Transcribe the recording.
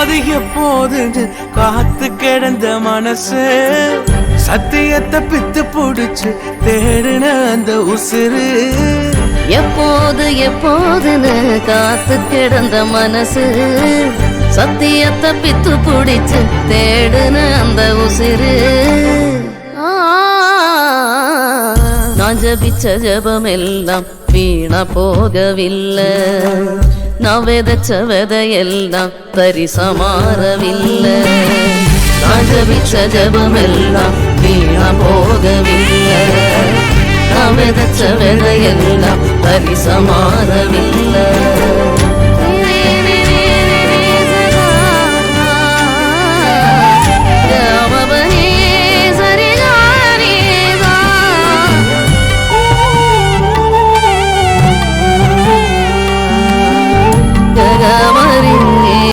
அது எப்போது காத்து கிடந்த மனசு. சத்தியத்தை பித்து புடிச்சு தேடின அந்த உசுறு. எப்போது எப்போதுன்னு காத்து கிடந்த மனசு. சத்தியத்தை பித்து பிடிச்சு தேடுன அந்த உசிறு. நான் ஜபிச்ச ஜபம் எல்லாம் வீணா போகவில்லை. நான் விதைச்ச விதையெல்லாம் பரிசமாறவில்லை. நான் ஜபிச்ச ஜபமெல்லாம் வீணா போகவில்லை. நான் விதைச்ச விதையெல்லாம் பரிசமாறவில்லை.